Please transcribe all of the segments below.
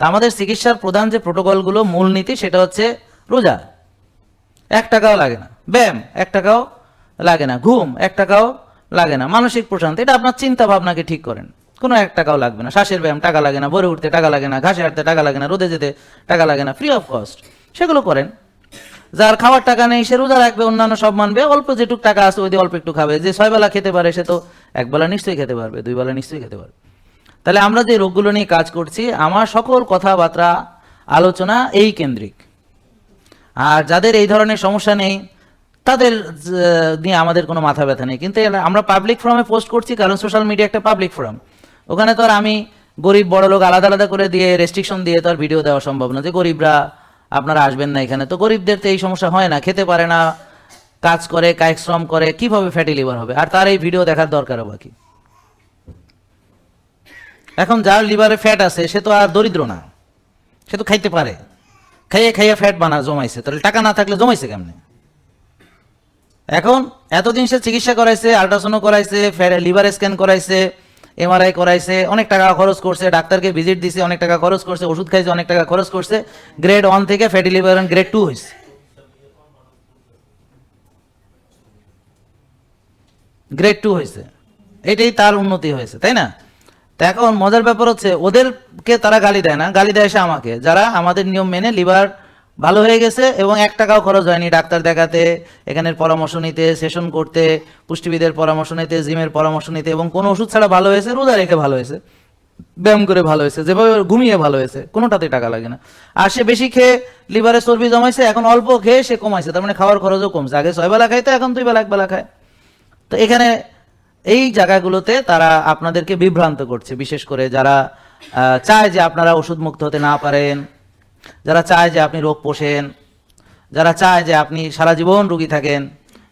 তা আমাদের চিকিৎসার প্রধান যে প্রোটোকলগুলো মূলনীতি সেটা হচ্ছে রোজা। এক টাকাও লাগে না। ব্যায়াম এক টাকাও লাগে না। ঘুম এক টাকাও লাগে না। মানসিক প্রশান্তি, এটা আপনার চিন্তা ভাবনাকে ঠিক করেন। কোনো এক টাকাও লাগবে না। শ্বাসের ব্যায়াম টাকা লাগে না। ভরে উঠতে টাকা লাগে না। ঘাসে হাঁটতে টাকা লাগে না। রোদে যেতে টাকা লাগে না। ফ্রি অফ কস্ট সেগুলো করেন। যার খাওয়ার টাকা নেই, সে রোজা রাখবে, অন্যান্য সব মানবে। অল্প যেটুক টাকা আছে, ওই দিয়ে অল্প একটু খাবে। যে ছয় বেলা খেতে পারে, সে তো এক বেলা নিশ্চয়ই খেতে পারবে দুই বেলা নিশ্চয়ই খেতে পারবে। তাহলে আমরা যে রোগগুলো নিয়ে কাজ করছি, আমার সকল কথাবার্তা, আলোচনা এই কেন্দ্রিক। আর যাদের এই ধরনের সমস্যা নেই, তাদের নিয়ে আমাদের কোনো মাথা ব্যথা নেই। কিন্তু আমরা পাবলিক ফোরামে পোস্ট করছি, কারণ সোশ্যাল মিডিয়া একটা পাবলিক ফোরাম ওখানে তো আর আমি গরিব, বড় লোক আলাদা আলাদা করে দিয়ে রেস্ট্রিকশন দিয়ে তো আর ভিডিও দেওয়া সম্ভব না যে গরিবরা আপনারা আসবেন না এখানে। তো গরিবদের তো এই সমস্যা হয় না, খেতে পারে না, কাজ করে, কায়িক শ্রম করে, কীভাবে ফ্যাটি লিভার হবে? আর তার এই ভিডিও দেখার দরকার বাকি। এখন যার লিভারে ফ্যাট আছে, সে তো আর দরিদ্র না। সে তো খাইতে পারে। খাইয়ে খাইয়ে ফ্যাট বানা, জমাইছে। তাহলে টাকা না থাকলে জমাইছে কেমনে? এখন এতদিন সে চিকিৎসা করাইছে আল্ট্রাসাউন্ড করাইছে লিভার স্ক্যান করাইছে এমআরআই করাইছে, অনেক টাকা খরচ করছে, ডাক্তারকে ভিজিট দিছে, অনেক টাকা খরচ করছে, ওষুধ খাইছে, অনেক টাকা খরচ করছে। গ্রেড ওয়ান থেকে ফ্যাটি লিভার গ্রেড টু হয়েছে গ্রেড টু হয়েছে এটাই তার উন্নতি হয়েছে, তাই না? তো এখন মজার ব্যাপার হচ্ছে, ওদেরকে তারা গালি দেয় না। গালি দেয় সে আমাকে। যারা আমাদের নিয়ম মেনে লিভার ভালো হয়ে গেছে এবং এক টাকাও খরচ হয়নি। ডাক্তার দেখাতে, এখানের পরামর্শ নিতে, সেশন করতে, পুষ্টিবিদের পরামর্শ নিতে, জিমের পরামর্শ নিতে, এবং কোনো ওষুধ ছাড়া ভালো হয়েছে, রোজা রেখে ভালো হয়েছে, ব্যায়াম করে ভালো হয়েছে, যেভাবে ঘুমিয়ে ভালো হয়েছে, কোনোটাতে টাকা লাগে না। আর সে বেশি খেয়ে লিভারে চর্বি জমাইছে, এখন অল্প খেয়ে সে কমাইছে, তার মানে খাওয়ার খরচও কমছে। আগে ছয় বেলা খাইতো, এখন দুই বেলা এক বেলা খায়। তো এখানে এই জায়গাগুলোতে তারা আপনাদেরকে বিভ্রান্ত করছে। বিশেষ করে যারা চায় যে আপনারা ওষুধ মুক্ত হতে না পারেন, যারা চায় যে আপনি রোগ পোষেন, যারা চায় যে আপনি সারা জীবন রুগী থাকেন,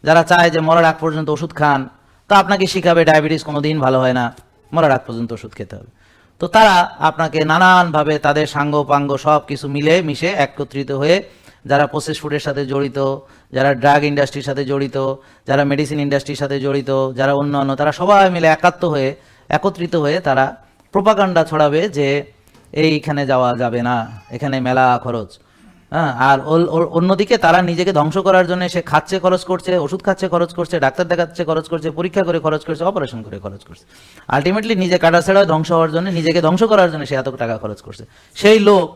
যারা চায় যে মরার আগ পর্যন্ত ওষুধ খান, তো আপনাকে শিখাবে ডায়াবেটিস কোনো দিন ভালো হয় না, মরার আগ পর্যন্ত ওষুধ খেতে হবে। তো তারা আপনাকে নানানভাবে তাদের সাঙ্গ পাঙ্গ সব কিছু মিলে মিশে একত্রিত হয়ে যারা প্রসেস ফুডের সাথে জড়িত, যারা ড্রাগ ইন্ডাস্ট্রির সাথে জড়িত, যারা মেডিসিন ইন্ডাস্ট্রির সাথে জড়িত, যারা অন্যান্য, তারা সবাই মিলে একাত্ম হয়ে, একত্রিত হয়ে তারা প্রোপাকাণ্ডা ছড়াবে যে এইখানে যাওয়া যাবে না, এখানে মেলা খরচ। হ্যাঁ আর অন্যদিকে তারা নিজেকে ধ্বংস করার জন্য সে খাচ্ছে, খরচ করছে, ওষুধ খাচ্ছে, খরচ করছে, ডাক্তার দেখাচ্ছে, খরচ করছে, পরীক্ষা করে খরচ করছে অপারেশন করে খরচ করছে। আলটিমেটলি নিজে কাটা ছেড়া ধ্বংস হওয়ার জন্য, নিজেকে ধ্বংস করার জন্য সে এত টাকা খরচ করছে। সেই লোক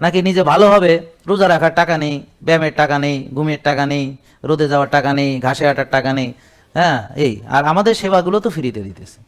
নাকি নিজে ভালো হবে? রোজা রাখার টাকা নেই, ব্যায়ামের টাকা নেই, ঘুমের টাকা নেই, রোদে যাওয়ার টাকা নেই, ঘাসে হাঁটার টাকা নেই হ্যাঁ এই, আর আমাদের সেবাগুলো তো ফ্রিতে দিতেছে।